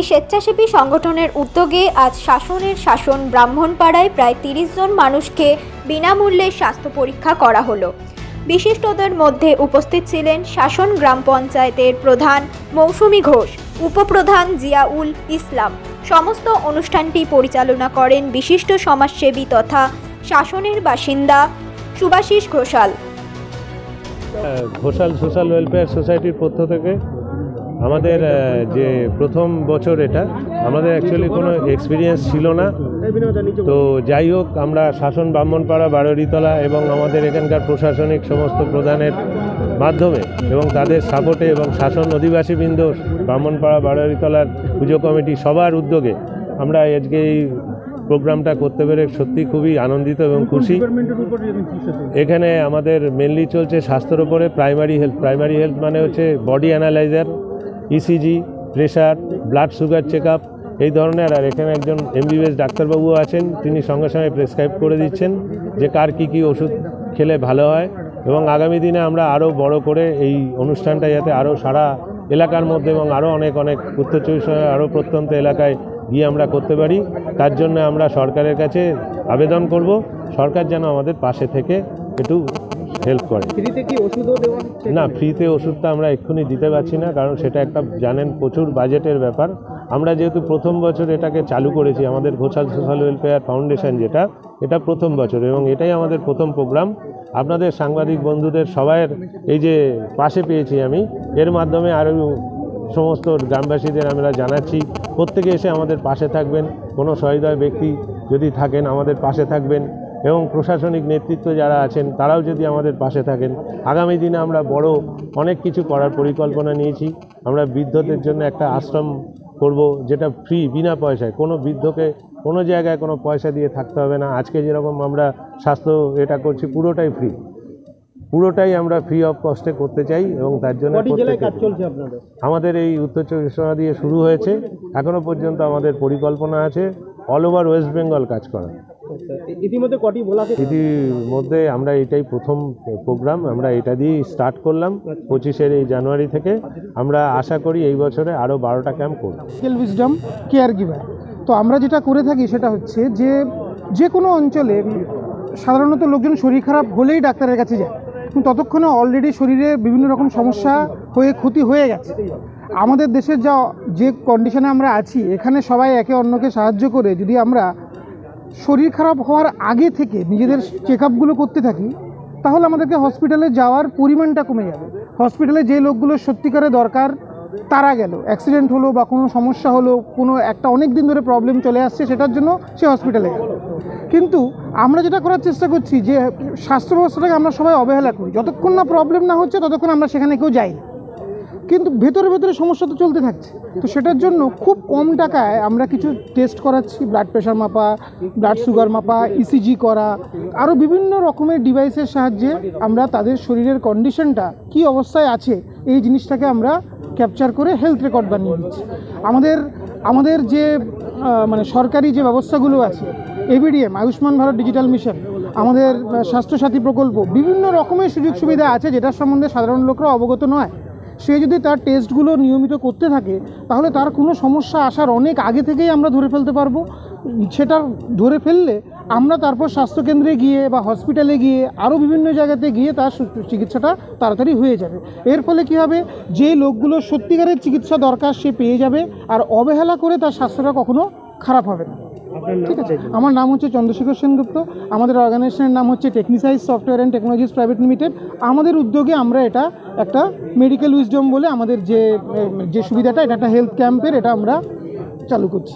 একটি স্বেচ্ছাসেবী সংগঠনের উদ্যোগে আজ শাসনের শাসন ব্রাহ্মণপাড়ায় প্রায় তিরিশ জন মানুষকে বিনামূল্যে স্বাস্থ্য পরীক্ষা করা হলো। বিশিষ্টদের মধ্যে উপস্থিত ছিলেন শাসন গ্রাম পঞ্চায়েতের প্রধান মৌসুমী ঘোষ, উপপ্রধান জিয়াউল ইসলাম। সমস্ত অনুষ্ঠানটি পরিচালনা করেন বিশিষ্ট সমাজসেবী তথা শাসনের বাসিন্দা সুভাষিস ঘোষাল। ঘোষাল সোশ্যাল ওয়েলফেয়ার সোসাইটির পক্ষ থেকে আমাদের যে প্রথম বছর এটা, আমাদের অ্যাকচুয়ালি কোনো এক্সপিরিয়েন্স ছিল না। তো যাই হোক, আমরা শাসন ব্রাহ্মণপাড়া, বারোরিতলা এবং আমাদের এখানকার প্রশাসনিক সমস্ত প্রধানের মাধ্যমে এবং তাদের সাপোর্টে এবং শাসন অধিবাসীবৃন্দ ব্রাহ্মণপাড়া, বারোরিতলার পুজো কমিটি সবার উদ্যোগে আমরা আজকে এই প্রোগ্রামটা করতে পেরে সত্যি খুবই আনন্দিত এবং খুশি। এখানে আমাদের মেনলি চলছে স্বাস্থ্যের ওপরে প্রাইমারি হেলথ প্রাইমারি হেলথ মানে হচ্ছে body analyser ECG pressure blood sugar check এই ধরনের। আর এখানে একজন এমবিবিএস ডাক্তারবাবু আছেন, তিনি সঙ্গে সঙ্গে প্রেসক্রাইব করে দিচ্ছেন যে কার কী কী ওষুধ খেলে ভালো হয়। এবং আগামী দিনে আমরা আরও বড় করে এই অনুষ্ঠানটা যাতে আরও সারা এলাকার মধ্যে এবং আরও অনেক অনেক উত্তর চব্বিশ আরও প্রত্যন্ত এলাকায় গিয়ে আমরা করতে পারি। তার জন্য আমরা সরকারের কাছে আবেদন করব। সরকার যেন আমাদের পাশে থেকে একটু হেল্প করে। না ফ্রিতে ওষুধটা আমরা এক্ষুনি দিতে পারছি না কারণ সেটা একটা জানেন প্রচুর বাজেটের ব্যাপার। আমরা যেহেতু প্রথম বছর এটাকে চালু করেছি আমাদের ঘোষাল সোশ্যাল ওয়েলফেয়ার ফাউন্ডেশন যেটা এটা প্রথম বছর এবং এটাই আমাদের প্রথম প্রোগ্রাম। আপনাদের সাংবাদিক বন্ধুদের সবাইয়ের এই যে পাশে পেয়েছি আমি এর মাধ্যমে আরও সমস্ত গ্রামবাসীদের আমরা জানাচ্ছি প্রত্যেকে এসে আমাদের পাশে থাকবেন। কোনো সহৃদয় ব্যক্তি যদি থাকেন আমাদের পাশে থাকবেন। এবং প্রশাসনিক নেতৃত্ব যারা আছেন তারাও যদি আমাদের পাশে থাকেন আগামী দিনে আমরা বড় অনেক কিছু করার পরিকল্পনা নিয়েছি। আমরা বৃদ্ধদের জন্য একটা আশ্রম করব যেটা ফ্রি বিনা পয়সায়। কোনো বৃদ্ধকে কোনো জায়গায় কোনো পয়সা দিয়ে থাকতে হবে না। আজকে যেরকম আমরা স্বাস্থ্য এটা করছি পুরোটাই ফ্রি পুরোটাই আমরা ফ্রি অফ কস্টে করতে চাই এবং তার জন্য আমাদের এই উত্তর চব্বিশ পরগনা দিয়ে শুরু হয়েছে। এখনও পর্যন্ত আমাদের পরিকল্পনা আছে অল ওভার ওয়েস্ট বেঙ্গল কাজ করা ইতিমধ্যে কটি ভোলাতে ইতিমধ্যে আমরা এটাই প্রথম প্রোগ্রাম আমরা এটা দিয়েই স্টার্ট করলাম পঁচিশের এই জানুয়ারি থেকে। আমরা আশা করি এই বছরে আরও বারোটা ক্যাম্প করব। উইজডম কেয়ার গিভার তো আমরা যেটা করে থাকি সেটা হচ্ছে যে যে কোনো অঞ্চলে সাধারণত লোকজন শরীর খারাপ হলেই ডাক্তারের কাছে যায়। কিন্তু ততক্ষণে অলরেডি শরীরে বিভিন্ন রকম সমস্যা হয়ে ক্ষতি হয়ে গেছে। আমাদের দেশের যা যে কন্ডিশনে আমরা আছি এখানে সবাই একে অন্যকে সাহায্য করে যদি আমরা শরীর খারাপ হওয়ার আগে থেকে নিজেদের চেক আপগুলো করতে থাকি, তাহলে আমাদেরকে হসপিটালে যাওয়ার পরিমাণটা কমে যাবে। হসপিটালে যে লোকগুলো সত্যিকারে দরকার, তারা গেল। অ্যাক্সিডেন্ট হলো বা কোনো সমস্যা হলো, কোনো একটা অনেক দিন ধরে প্রবলেম চলে আসছে, সেটার জন্য সে হসপিটালে গেল। কিন্তু আমরা যেটা করার চেষ্টা করছি, যে স্বাস্থ্য ব্যবস্থাটাকে আমরা সবাই অবহেলা করি। যতক্ষণ না প্রবলেম না হচ্ছে, ততক্ষণ আমরা সেখানে কেউ যাই না। কিন্তু ভেতরে ভেতরে সমস্যা তো চলতে থাকছে। তো সেটার জন্য খুব কম টাকায় আমরা কিছু টেস্ট করাচ্ছি ব্লাড প্রেশার মাপা ব্লাড সুগার মাপা ইসিজি করা আরও বিভিন্ন রকমের ডিভাইসের সাহায্যে আমরা তাদের শরীরের কন্ডিশনটা কী অবস্থায় আছে, এই জিনিসটাকে আমরা ক্যাপচার করে হেলথ রেকর্ড বানিয়ে দিচ্ছি। আমাদের আমাদের যে মানে সরকারি যে ব্যবস্থাগুলো আছে ABDM Ayushman Bharat digital mission আমাদের স্বাস্থ্যসাথী প্রকল্প, বিভিন্ন রকমের সুযোগ সুবিধা আছে যেটার সম্বন্ধে সাধারণ লোকরা অবগত নয়। সে যদি তার টেস্টগুলো নিয়মিত করতে থাকে তাহলে তার কোনো সমস্যা আসার অনেক আগে থেকেই আমরা ধরে ফেলতে পারব। সেটা ধরে ফেললে আমরা তারপর স্বাস্থ্যকেন্দ্রে গিয়ে বা হসপিটালে গিয়ে আরও বিভিন্ন জায়গাতে গিয়ে তার চিকিৎসাটা তাড়াতাড়ি হয়ে যাবে। এর ফলে কী হবে? যে লোকগুলো সত্যিকারের চিকিৎসা দরকার সে পেয়ে যাবে আর অবহেলা করে তার স্বাস্থ্যটা কখনো খারাপ হবে না। ঠিক আছে? আমার নাম হচ্ছে চন্দ্রশেখর সেনগুপ্ত। আমাদের অর্গানাইজেশনের নাম হচ্ছে Technisize software and technologies private limited আমাদের উদ্যোগে আমরা এটা একটা মেডিকেল উইজডম বলে আমাদের যে যে সুবিধাটা এটা একটা হেলথ ক্যাম্পের এটা আমরা চালু করছি।